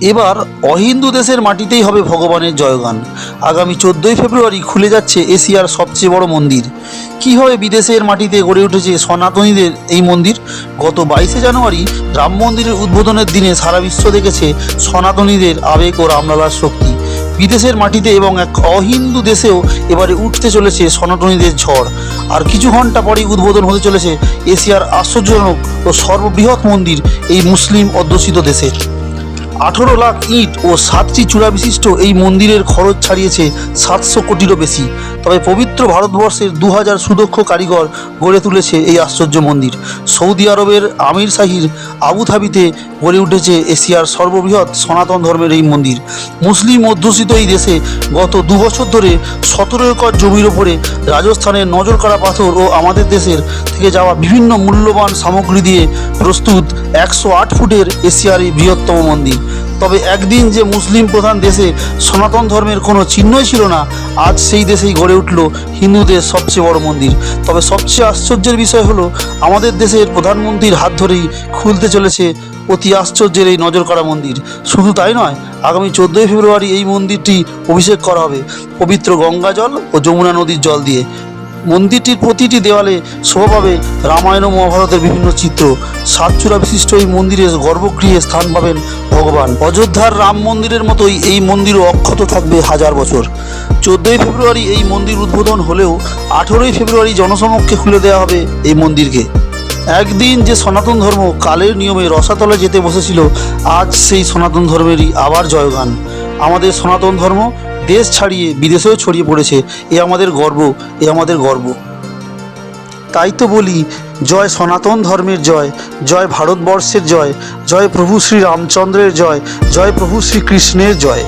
এবার অহিন্দু দেশের মাটিতেই হবে ভগবানের জয়গান। আগামী চোদ্দোই ফেব্রুয়ারি খুলে যাচ্ছে এশিয়ার সবচেয়ে বড় মন্দির। কীভাবে বিদেশের মাটিতে গড়ে উঠেছে সনাতনীদের এই মন্দির? গত বাইশে জানুয়ারি রাম মন্দিরের উদ্বোধনের দিনে সারা বিশ্ব দেখেছে সনাতনীদের আবেগ ও রামলালার শক্তি। বিদেশের মাটিতে এবং এক অহিন্দু দেশেও এবারে উঠতে চলেছে সনাতনীদের ঝড়। আর কিছু ঘণ্টা পরেই উদ্বোধন হতে চলেছে এশিয়ার আশ্চর্যজনক ও সর্ববৃহৎ মন্দির এই মুসলিম অধ্যুষিত দেশের। আঠেরো লাখ ইট ও সাতটি চূড়া বিশিষ্ট এই মন্দিরের খরচ ছাড়িয়েছে সাতশো কোটিরও বেশি। তবে পবিত্র ভারতবর্ষের দু হাজার সুদক্ষ কারিগর গড়ে তুলেছে এই আশ্চর্য মন্দির। সৌদি আরবের আমির শাহির আবুধাবিতে গড়ে উঠেছে এশিয়ার সর্ববৃহৎ সনাতন ধর্মের এই মন্দির। মুসলিম অধ্যুষিত এই দেশে গত দু বছর ধরে সতেরো একর জমির ওপরে রাজস্থানের নজর কাড়া পাথর ও আমাদের দেশের থেকে যাওয়া বিভিন্ন মূল্যবান সামগ্রী দিয়ে প্রস্তুত একশো আট ফুটের এশিয়ার এই বৃহত্তম মন্দির। তবে একদিন যে মুসলিম প্রধান দেশে সনাতন ধর্মের কোনো চিহ্নই ছিল না, আজ সেই দেশেই গড়ে উঠল হিন্দুদের সবচেয়ে বড় মন্দির। তবে সবচেয়ে আশ্চর্যের বিষয় হলো, আমাদের দেশের প্রধানমন্ত্রীর হাত ধরেই খুলতে চলেছে অতি আশ্চর্যের এই নজর করা মন্দির। শুধু তাই নয়, আগামী চোদ্দোই ফেব্রুয়ারি এই মন্দিরটি অভিষেক করা হবে পবিত্র গঙ্গা জল ও যমুনা নদীর জল দিয়ে। মন্দিরটির প্রতিটি দেওয়ালে শোভা রামায়ণ ও মহাভারতের বিভিন্ন চিত্র। সাতচূড়া বিশিষ্ট এই মন্দিরের গর্ভগৃহে স্থান পাবেন ভগবান। অযোধ্যার রাম মন্দিরের মতোই এই মন্দিরও অক্ষত থাকবে হাজার বছর। চোদ্দোই ফেব্রুয়ারি এই মন্দির উদ্বোধন হলেও আঠেরোই ফেব্রুয়ারি জনসমক্ষে খুলে দেওয়া হবে এই মন্দিরকে। একদিন যে সনাতন ধর্ম কালের নিয়মে রসাতলে যেতে বসেছিল, আজ সেই সনাতন ধর্মেরই আবার জয়গান। আমাদের সনাতন ধর্ম দেশ ছাড়িয়ে, বিদেশেও ছড়িয়ে পড়েছে। এ আমাদের গর্ব, এ আমাদের গর্ব। তাই তো বলি, জয় সনাতন ধর্মের জয় জয় ভারতবর্ষের জয় জয় প্রভু শ্রী রামচন্দ্রের জয় জয় প্রভু শ্রীকৃষ্ণের জয়।